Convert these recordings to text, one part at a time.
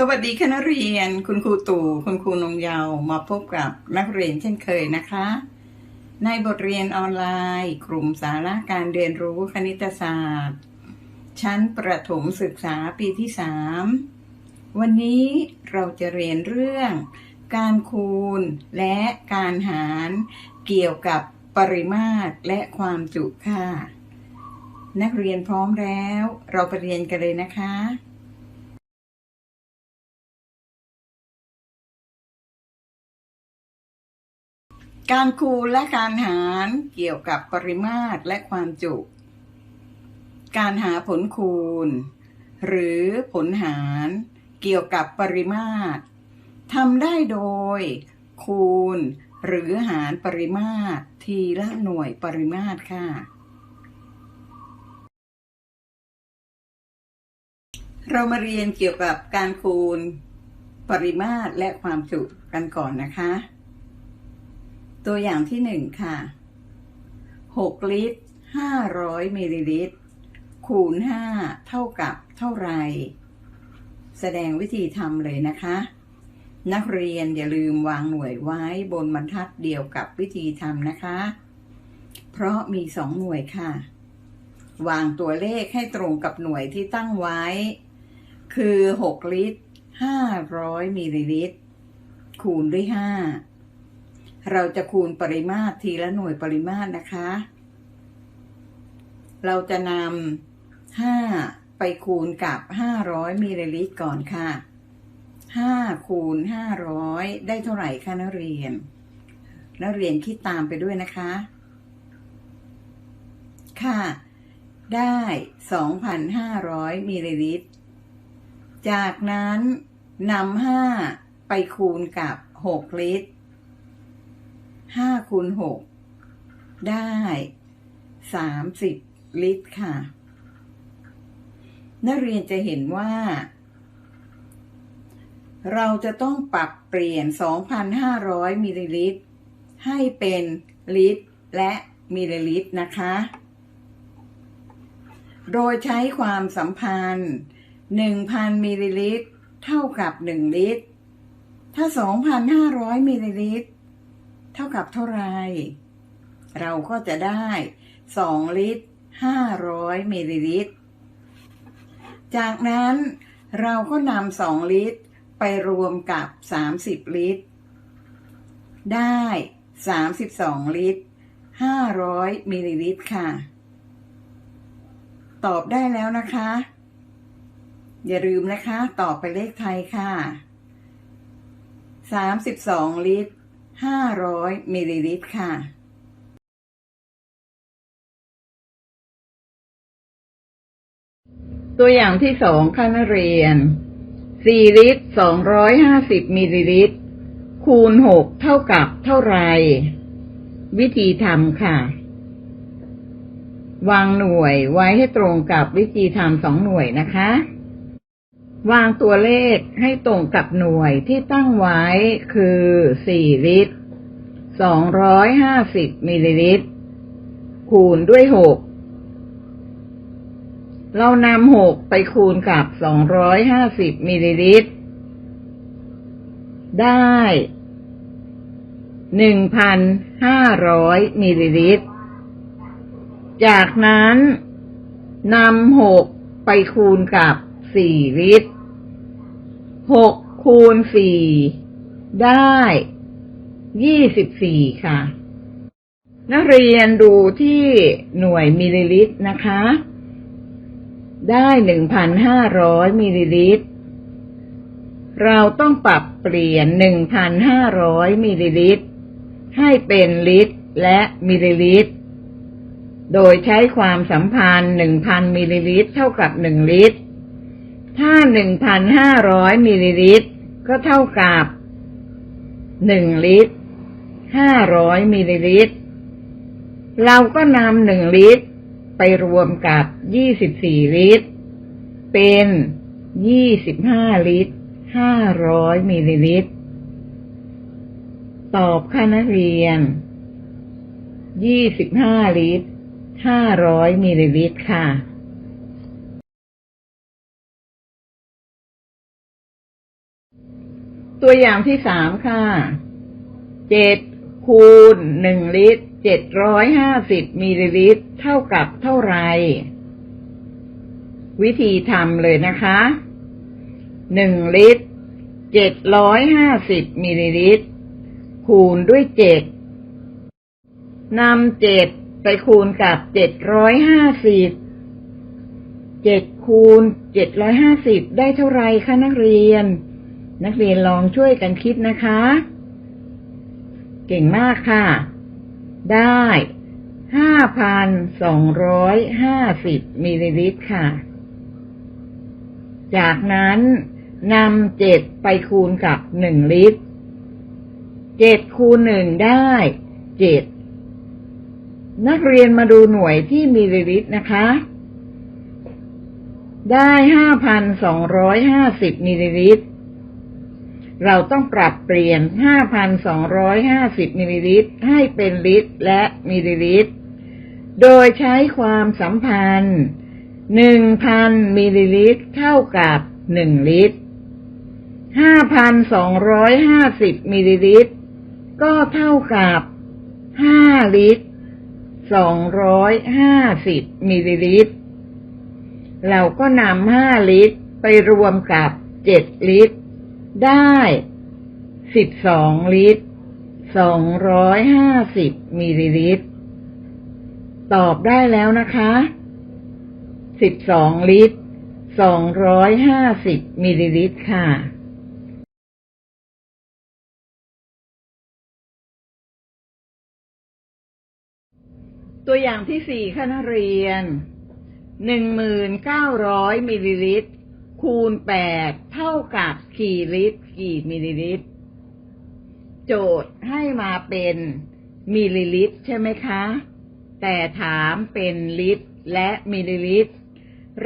สวัสดีคณะเรียน คุณครูตู่คุณครูนงเยาว์มาพบกับนักเรียนเช่นเคยนะคะ ในบทเรียนออนไลน์ กลุ่มสาระการเรียนรู้คณิตศาสตร์ ชั้นประถมศึกษาปีที่ 3 วันนี้เราจะเรียนเรื่อง การคูณและการหารเกี่ยวกับปริมาตรและความจุค่ะ นักเรียนพร้อมแล้ว เราไปเรียนกันเลยนะคะ การคูณและการหารเกี่ยวกับปริมาตรและความจุ การหาผลคูณ หรือผลหารเกี่ยวกับปริมาตรทำได้โดย คูณ หรือหารปริมาตรทีละหน่วยปริมาตรค่ะ เรามาเรียนเกี่ยวกับการคูณ ปริมาตรและความจุกันก่อนนะคะ ตัวอย่างที่หนึ่งค่ะหกลิตรห้าร้อยมิลลิลิตร คูณห้าเท่ากับเท่าไร แสดงวิธีทำเลยนะคะ นักเรียนอย่าลืมวางหน่วยไว้บนบรรทัดเดียวกับวิธีทำนะคะ เพราะมีสองหน่วยค่ะ วางตัวเลขให้ตรงกับหน่วยที่ตั้งไว้ คือหกลิตรห้าร้อยมิลลิลิตร คูณด้วยห้า เราจะคูณปริมาตรทีละหน่วยปริมาตรนะคะ เราจะนำห้าไปคูณกับห้าร้อยมิลลิลิตรก่อนค่ะห้าคูณห้าร้อยได้เท่าไหร่คะนักเรียน นักเรียนคิดตามไปด้วยนะคะ ค่ะ ได้สองพันห้าร้อยมิลลิลิตร จากนั้นนำห้าไปคูณกับหกลิตร ห้าคูณหกได้สามสิบลิตรค่ะ นักเรียนจะเห็นว่า เราจะต้องปรับเปลี่ยน 2,500 มิลลิลิตร ให้เป็นลิตรและมิลลิลิตรนะคะ โดยใช้ความสัมพันธ์ 1,000 มิลลิลิตร เท่ากับ 1 ลิตร ถ้า 2,500 มิลลิลิตร เท่ากับเท่าไร เราก็จะได้ 2 ลิตร 500มิลลิลิตร จากนั้นเราก็นำ2ลิตรไปรวมกับ 30 ลิตร ได้ 32 ลิตร 500มิลลิลิตรค่ะ ตอบได้แล้วนะคะ อย่าลืมนะคะ ตอบไปเลขไทยค่ะ 32 ลิตร 500มิลลิลิตรค่ะตัวอย่างที่สองค่ะนักเรียน 4 ลิตร 250มิลลิลิตร คูณ 6 เท่ากับเท่าไร วิธีทำค่ะ วางหน่วยไว้ให้ตรงกับวิธีทำสองหน่วยนะคะ วางตัวเลขให้ตรงกับหน่วยที่ตั้งไว้คือ 4 ลิตร 250 มิลลิลิตร คูณด้วย 6 เรานำ 6 ไปคูณกับ 250 มิลลิลิตร ได้ 1,500 มิลลิลิตร จากนั้นนำ 6 ไปคูณกับ 4ลิตร6คูณ4ได้24ค่ะ นักเรียนดูที่หน่วยมิลลิลิตรนะคะ ได้1,500มิลลิลิตร เราต้องปรับเปลี่ยน1,500มิลลิลิตร ให้เป็นลิตรและมิลลิลิตร โดยใช้ความสัมพันธ์1,000มิลลิลิตร เท่ากับ1ลิตร ถ้าหนึ่งพันห้าร้อยมิลลิลิตร ก็เท่ากับหนึ่งลิตรห้าร้อยมิลลิลิตร เราก็นำหนึ่งลิตร ไปรวมกับยี่สิบสี่ลิตร เป็นยี่สิบห้าลิตรห้าร้อยมิลลิลิตร ตอบค่ะนัเรียนยี่สิบห้าลิตรห้าร้อยมิลลิลิตรค่ะ ตัวอย่างที่สามค่ะ เจ็ดคูณหนึ่งลิตรเจ็ดร้อยห้าสิบมิลลิลิตร เท่ากับเท่าไหร่วิธีทำเลยนะคะหนึ่งลิตรเจ็ดร้อยห้าสิบมิลลิลิตร คูณด้วยเจ็ดนำเจ็ดไปคูณกับเจ็ดร้อยห้าสิบเจ็ดคูณเจ็ดร้อยห้าสิบได้เท่าไรคะนักเรียน นักเรียนลองช่วยกันคิดนะคะ เก่งมากค่ะ ได้ห้าพันสองร้อยห้าสิบมิลลิลิตรค่ะ จากนั้นนำเจ็ดไปคูณกับหนึ่งลิตร เจ็ดคูณหนึ่งได้เจ็ด นักเรียนมาดูหน่วยที่มิลลิลิตรนะคะ ได้ห้าพันสองร้อยห้าสิบมิลลิลิตร เราต้องปรับเปลี่ยนห้าพันสองร้อยห้าสิบมิลลิลิตร ให้เป็นลิตรและมิลลิลิตร โดยใช้ความสัมพันธ์หนึ่งพันมิลลิลิตร เท่ากับหนึ่งลิตรห้าพันสองร้อยห้าสิบมิลลิลิตร ก็เท่ากับห้าลิตรสองร้อยห้าสิบมิลลิลิตร เราก็นำห้าลิตรไปรวมกับเจ็ดลิตร ได้สิบสองลิตรสองร้อยห้าสิบมิลลิลิตร ตอบได้แล้วนะคะสิบสองลิตรสองร้อยห้าสิบมิลลิลิตรค่ะตัวอย่างที่สี่ค่ะนักเรียนหนึ่งหมื่นเก้าร้อยมิลลิลิตร คูณแปดเท่ากับกี่ลิตรกี่มิลลิลิตร โจทย์ให้มาเป็นมิลลิลิตรใช่ไหมคะ แต่ถามเป็นลิตรและมิลลิลิตร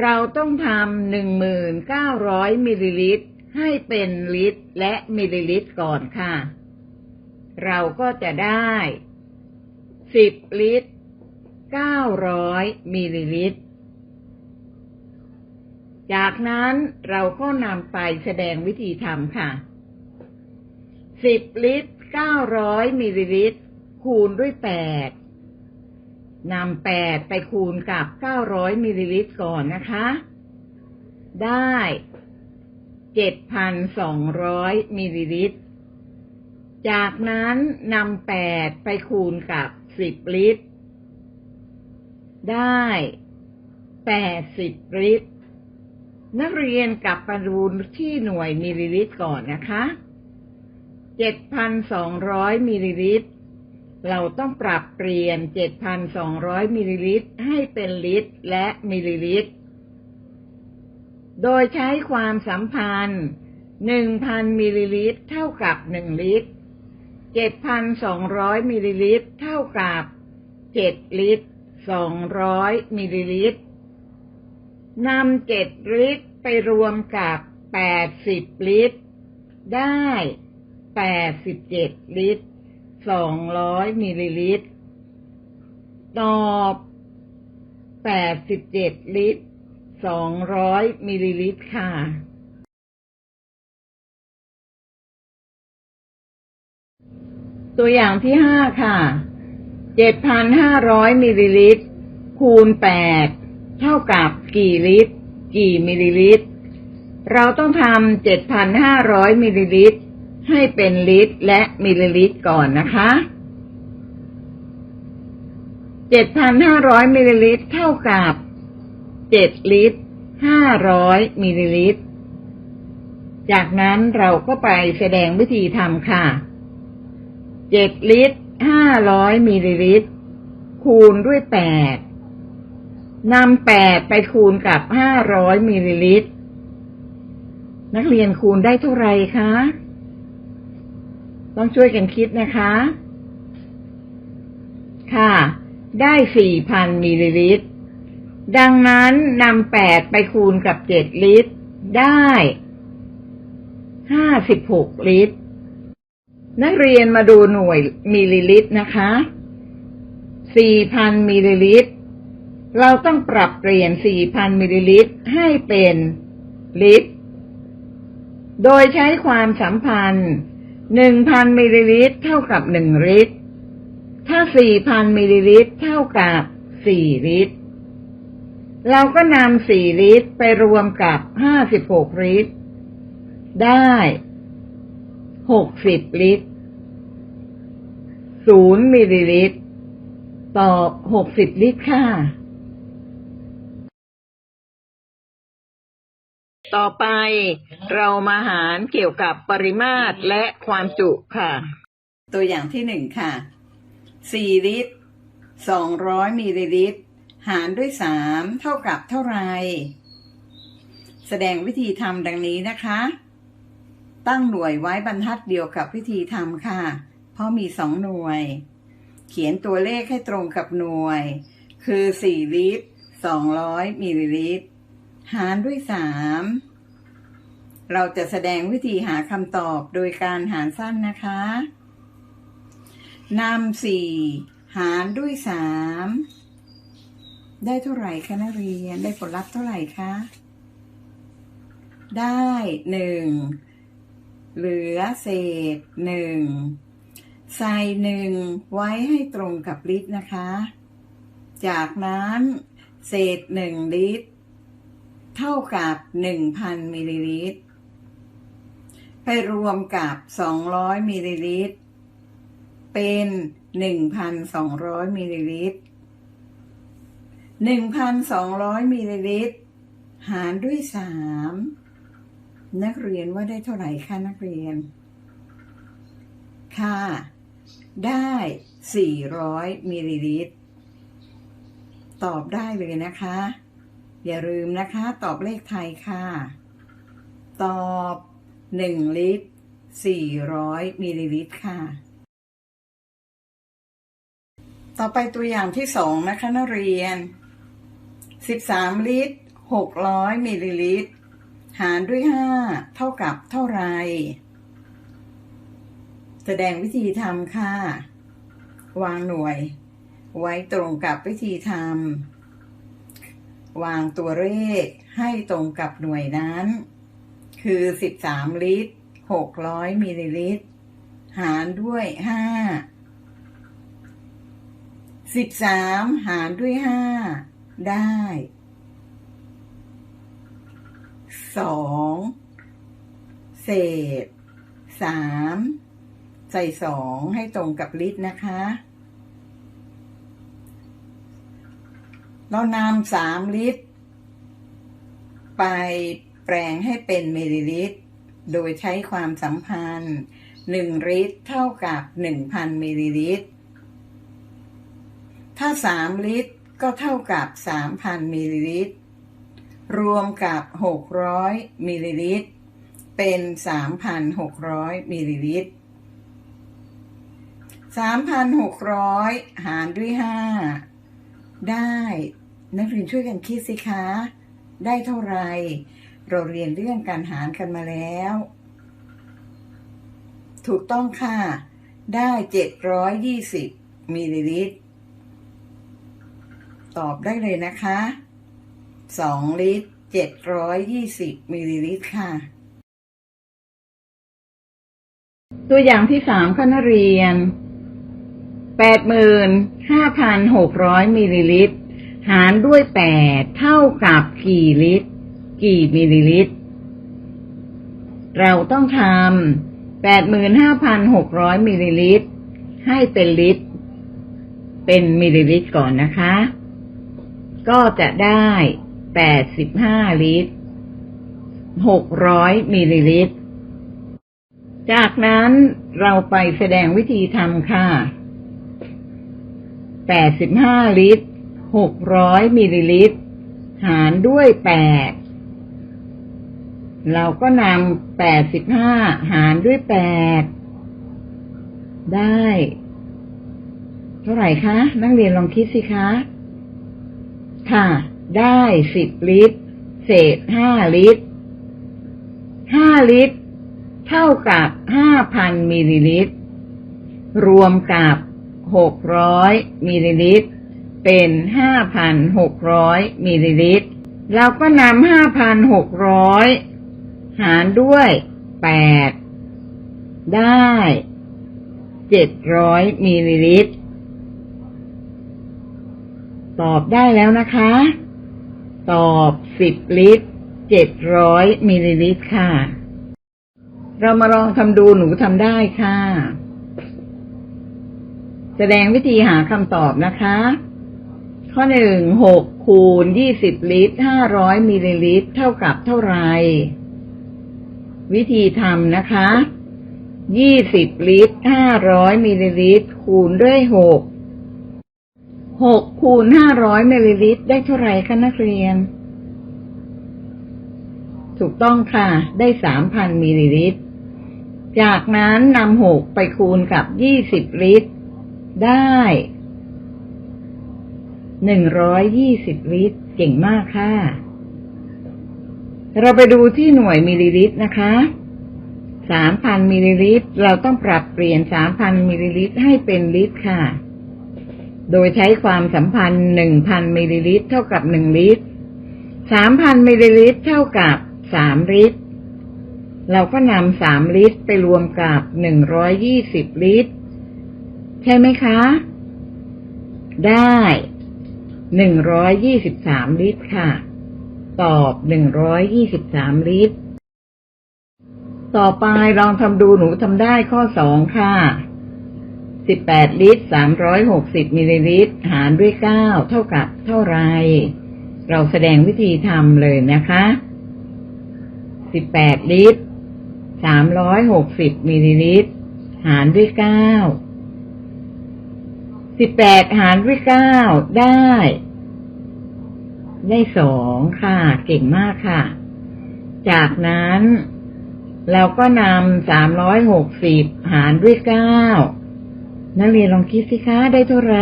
เราต้องทำหนึ่งหมื่นเก้าร้อยมิลลิลิตร ให้เป็นลิตรและมิลลิลิตรก่อนค่ะ เราก็จะได้สิบลิตรเก้าร้อยมิลลิลิตร จากนั้นเราก็นำไปแสดงวิธีทำค่ะสิบลิตรเก้าร้อยมิลลิลิตร คูณด้วยแปดนำแปดไปคูณกับเก้าร้อยมิลลิลิตรก่อนนะคะ ได้เจ็ดพันสองร้อยมิลลิลิตร จากนั้นนำแปดไปคูณกับสิบลิตร ได้แปดสิบลิตร นักเรียนกลับมาดูที่หน่วยมิลลิลิตรก่อนนะคะเจ็ดพันสองร้อยมิลลิลิตร เราต้องปรับเปลี่ยนเจ็ดพันสองร้อยมิลลิลิตรให้เป็นลิตรและมิลลิลิตร โดยใช้ความสัมพันธ์หนึ่งพันมิลลิลิตร เท่ากับหนึ่งลิตรเจ็ดพันสองร้อยมิลลิลิตร เท่ากับเจ็ดลิตรสองร้อยมิลลิลิตร นำเจ็ดลิตรไปรวมกับแปดสิบลิตร ได้แปดสิบเจ็ดลิตรสองร้อยมิลลิลิตร ตอบแปดสิบเจ็ดลิตรสองร้อยมิลลิลิตรค่ะ ตัวอย่างที่ห้าค่ะเจ็ดพันห้าร้อยมิลลิลิตร คูณแปด เท่ากับกี่ลิตร กี่มิลลิลิตร เราต้องทำเจ็ดพันห้าร้อยมิลลิลิตร ให้เป็นลิตรและมิลลิลิตรก่อนนะคะเจ็ดพันห้าร้อยมิลลิลิตร เท่ากับเจ็ดลิตรห้าร้อยมิลลิลิตร จากนั้นเราก็ไปแสดงวิธีทำค่ะเจ็ดลิตรห้าร้อยมิลลิลิตร คูณด้วยแปด นำแปดไปคูณกับห้าร้อยมิลลิลิตร นักเรียนคูณได้เท่าไหร่คะ ต้องช่วยกันคิดนะคะ ค่ะ ได้สี่พันมิลลิลิตร ดังนั้นนำแปดไปคูณกับเจ็ดลิตร ได้ห้าสิบหกลิตร นักเรียนมาดูหน่วยมิลลิลิตรนะคะสี่พันมิลลิลิตร เราต้องปรับเปลี่ยนสี่พันมิลลิลิตรให้เป็นลิตร โดยใช้ความสัมพันธ์หนึ่งพันมิลลิลิตรเท่ากับหนึ่งลิตร ถ้าสี่พันมิลลิลิตรเท่ากับสี่ลิตร เราก็นำสี่ลิตรไปรวมกับห้าสิบหกลิตร ได้หกสิบลิตรศูนย์มิลลิลิตร ต่อบหกสิบลิตรค่ะ ต่อไปเรามาหารเกี่ยวกับปริมาตรและความจุค่ะ ตัวอย่างที่หนึ่งค่ะสี่ลิตรสองร้อยมิลลิลิตร หารด้วยสามเท่ากับเท่าไร แสดงวิธีทำดังนี้นะคะ ตั้งหน่วยไว้บรรทัดเดียวกับวิธีทำค่ะ เพราะมีสองหน่วย เขียนตัวเลขให้ตรงกับหน่วย คือสี่ลิตรสองร้อยมิลลิลิตร หารด้วยสามเราจะแสดงวิธีหาคำตอบโดยการหารสั้นนะคะนำสี่หารด้วยสามได้เท่าไหร่คะนักเรียน ได้ผลลัพธ์เท่าไหร่คะ ได้หนึ่งเหลือเศษหนึ่งใส่หนึ่งไว้ให้ตรงกับลิตรนะคะ จากนั้น เศษหนึ่งลิตร เท่ากับหนึ่งพันมิลลิลิตร ไปรวมกับสองร้อยมิลลิลิตร เป็นหนึ่งพันสองร้อยมิลลิลิตรหนึ่งพันสองร้อยมิลลิลิตร หารด้วยสามนักเรียนว่าได้เท่าไหร่คะนักเรียน ค่ะ ได้สี่ร้อยมิลลิลิตร ตอบได้เลยนะคะ อย่าลืมนะคะ ตอบเลขไทยค่ะ ตอบหนึ่งลิตรสี่ร้อยมิลลิลิตรค่ะ ต่อไปตัวอย่างที่สองนะคะนักเรียนสิบสามลิตรหกร้อยมิลลิลิตร หารด้วยห้าเท่ากับเท่าไหร่แสดงวิธีทำค่ะ วางหน่วย ไว้ตรงกับวิธีทำ วางตัวเลขให้ตรงกับหน่วยนั้น คือ 13 ลิตร 600 มิลลิลิตร หารด้วย 5 13 หารด้วย 5 ได้ 2 เศษ 3 ใส่ 2 ให้ตรงกับลิตรนะคะ เรานำสามลิตร ไปแปลงให้เป็นมิลลิลิตร โดยใช้ความสัมพันธ์หนึ่งลิตรเท่ากับหนึ่งพันมิลลิลิตร ถ้าสามลิตรก็เท่ากับสามพันมิลลิลิตร รวมกับหกร้อยมิลลิลิตร เป็นสามพันหกร้อยมิลลิลิตรสามพันหกร้อยหารด้วยห้าได้ นักเรียนช่วยกันคิดสิคะ ได้เท่าไหรเราเรียนเรื่องการหารกันมาแล้ว ถูกต้องค่ะ ได้เจ็ดร้อยยี่สิบมิลลิลิตร ตอบได้เลยนะคะสองลิตรเจ็ดร้อยยี่สิบมิลลิลิตรค่ะ ตัวอย่างที่สามค่ะนักเรียนแปดหมื่นห้าพันหกร้อยมิลลิลิตร หารด้วยแปดเท่ากับกี่ลิตร กี่มิลลิลิตร เราต้องทำแปดหมื่นห้าพันหกร้อยมิลลิลิตร ให้เป็นลิตร เป็นมิลลิลิตรก่อนนะคะ ก็จะได้แปดสิบห้าลิตรหกร้อยมิลลิลิตร จากนั้นเราไปแสดงวิธีทำค่ะแปดสิบห้าลิตร หกร้อยมิลลิลิตร หารด้วยแปดเราก็นำแปดสิบห้าหารด้วยแปดได้ เท่าไหร่คะ นักเรียนลองคิดสิคะ ค่ะ ได้สิบลิตร เศษห้าลิตรห้าลิตร เท่ากับห้าพันมิลลิลิตร รวมกับหกร้อยมิลลิลิตร เป็นห้าพันหกร้อยมิลลิลิตร เราก็นำห้าพันหกร้อยหารด้วยแปดได้เจ็ดร้อยมิลลิลิตร ตอบได้แล้วนะคะ ตอบสิบลิตรเจ็ดร้อยมิลลิลิตรค่ะ เรามาลองทำดูหนูทำได้ค่ะ แสดงวิธีหาคำตอบนะคะ ข้อหนึ่งหกคูณยี่สิบลิตรห้าร้อยมิลลิลิตร เท่ากับเท่าไร วิธีทำนะคะยี่สิบลิตรห้าร้อยมิลลิลิตร คูณด้วยหกหกคูณห้าร้อยมิลลิลิตร ได้เท่าไรคะนักเรียน ถูกต้องค่ะ ได้สามพันมิลลิลิตร จากนั้นนำหกไปคูณกับยี่สิบลิตร ได้ หนึ่งร้อยยี่สิบลิตร เก่งมากค่ะ เราไปดูที่หน่วยมิลลิลิตรนะคะสามพันมิลลิลิตร เราต้องปรับเปลี่ยนสามพันมิลลิลิตรให้เป็นลิตรค่ะ โดยใช้ความสัมพันธ์หนึ่งพันมิลลิลิตร เท่ากับหนึ่งลิตรสามพันมิลลิลิตร เท่ากับสามลิตร เราก็นำสามลิตรไปรวมกับหนึ่งร้อยยี่สิบลิตร ใช่ไหมคะ ได้ หนึ่งร้อยยี่สิบสามลิตรค่ะ ตอบหนึ่งร้อยยี่สิบสามลิตร ต่อไปลองทำดูหนูทำได้ข้อสองค่ะสิบแปดลิตรสามร้อยหกสิบมิลลิลิตร หารด้วยเก้าเท่ากับเท่าไร เราแสดงวิธีทำเลยนะคะสิบแปดลิตรสามร้อยหกสิบมิลลิลิตร หารด้วยเก้า สิบแปดหารด้วยเก้าได้ ได้สองค่ะ เก่งมากค่ะ จากนั้น เราก็นำสามร้อยหกสิบหารด้วยเก้านักเรียนลองคิดสิคะได้เท่าไหร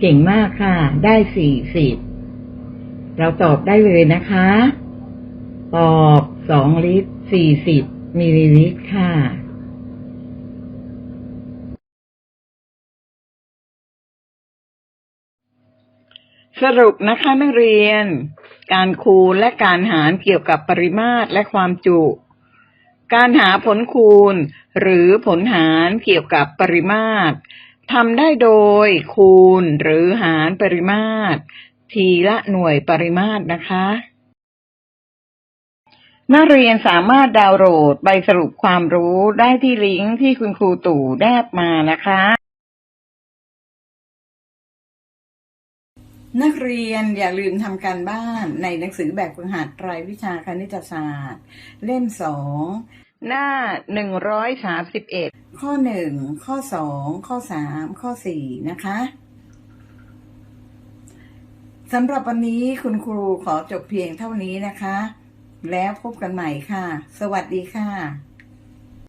เก่งมากค่ะ ได้สี่สิบเราตอบได้เลยนะคะ ตอบสองลิตรสี่สิบมิลลิลิตรค่ะ สรุปนะคะนักเรียน การคูณและการหารเกี่ยวกับปริมาตรและความจุ การหาผลคูณ หรือผลหารเกี่ยวกับปริมาตรทำได้โดยคูณหรือหารปริมาตร ทีละหน่วยปริมาตรนะคะ นักเรียนสามารถดาวน์โหลดใบสรุปความรู้ได้ที่ลิงก์ที่คุณครูตู่แนบมานะคะ นักเรียนอย่าลืมทำการบ้านในหนังสือแบบฝึกหัดรายวิชาคณิตศาสตร์ เล่มสองหน้าหนึ่งร้อยสามสิบเอ็ดข้อหนึ่งข้อสองข้อสามข้อสี่นะคะสำหรับวันนี้คุณครูขอจบเพียงเท่านี้นะคะ แล้วพบกันใหม่ค่ะ สวัสดีค่ะ